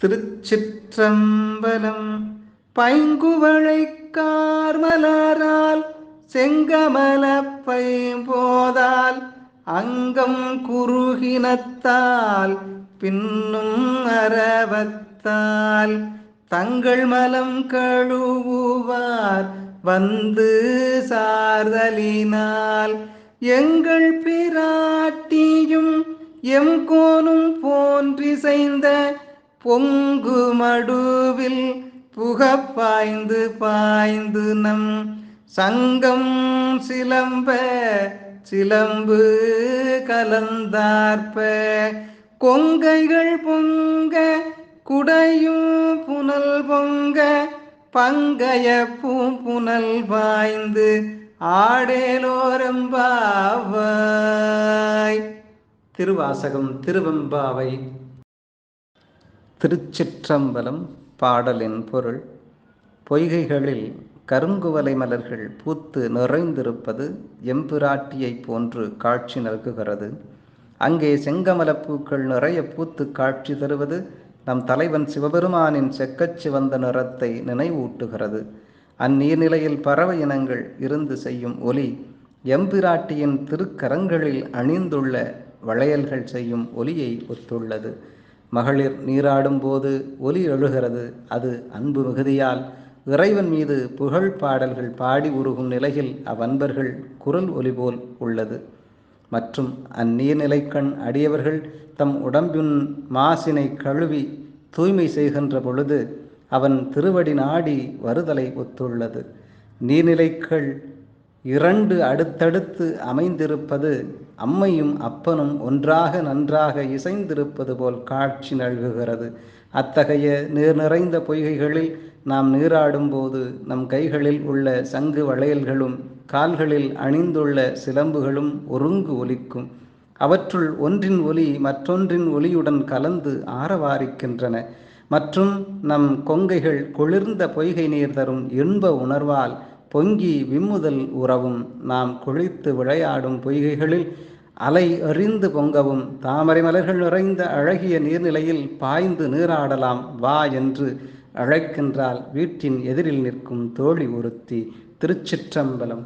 திருச்சிற்றம்பலம் பைங்குவளை கார்மலரால் செங்கமல பைம்போதால் அங்கம் குறுகினத்தால் பின்னும் அரவத்தால் தங்கள் மலம் கழுவுவார் வந்து சார்தலினால். எங்கள் பிராட்டியும் எம் கோனும் போன்றிசைந்த பொங்கு மடுவில் புகப் பாய்ந்து பாய்ந்து நம் சங்கம் சிலம்ப சிலம்பு கலந்தார்ப்ப. கொங்கைகள் பொங்க குடையும் புனல் பொங்க பங்கைய பூம்புனல் பாய்ந்து ஆடேலோரம்பாவாய். திருவாசகம் திருவெம்பாவை திருச்சிற்றம்பலம் பாடலின் பொருள். பொய்கைகளில் கருங்குவலை மலர்கள் பூத்து நிறைந்திருப்பது எம்பிராட்டியைப் போன்று காட்சி நல்குகிறது. அங்கே செங்கமலப்பூக்கள் நிறைய பூத்து காட்சி தருவது நம் தலைவன் சிவபெருமானின் செக்கச் சிவந்த நிறத்தை நினைவூட்டுகிறது. அந்நீர்நிலையில் பறவை இனங்கள் இருந்து செய்யும் ஒலி எம்பிராட்டியின் திருக்கரங்களில் அணிந்துள்ள வளையல்கள் செய்யும் ஒலியை ஒத்துள்ளது. மகளிர் நீராடும்போது ஒலி எழுகிறது. அது அன்பு மிகுதியால் இறைவன் மீது புகழ் பாடல்கள் பாடி உருகும் நிலையில் அவ்வன்பர்கள் குரல் ஒலி போல் உள்ளது. மற்றும் அந்நீர்நிலைக்கண் அடியவர்கள் தம் உடம்பின் மாசினை கழுவி தூய்மை செய்கின்ற பொழுது அவன் திருவடி நாடி வருதலை ஒத்துள்ளது. நீர்நிலைகள் இரண்டு அடுத்தடுத்து அமைந்திருப்பது அம்மையும் அப்பனும் ஒன்றாக நன்றாக இசைந்திருப்பது போல் காட்சி நல்குகிறது. அத்தகைய நீர் நிறைந்த பொய்கைகளில் நாம் நீராடும்போது நம் கைகளில் உள்ள சங்கு வளையல்களும் கால்களில் அணிந்துள்ள சிலம்புகளும் ஒருங்கு ஒலிக்கும். அவற்றுள் ஒன்றின் ஒலி மற்றொன்றின் ஒலியுடன் கலந்து ஆரவாரிக்கின்றன. மற்றும் நம் கொங்கைகள் குளிர்ந்த பொய்கை நீர் தரும் இன்ப உணர்வால் பொங்கி விம்முதல் உறவும் நாம் குளித்து விளையாடும் பொய்கைகளில் அலை எறிந்து பொங்கவும் தாமரை மலர்கள் நிறைந்த அழகிய நீர்நிலையில் பாய்ந்து நீராடலாம் வா என்று அழைக்கின்றால் வீட்டின் எதிரில் நிற்கும் தோழி ஒருத்தி திருச்சிற்றம்பலம்.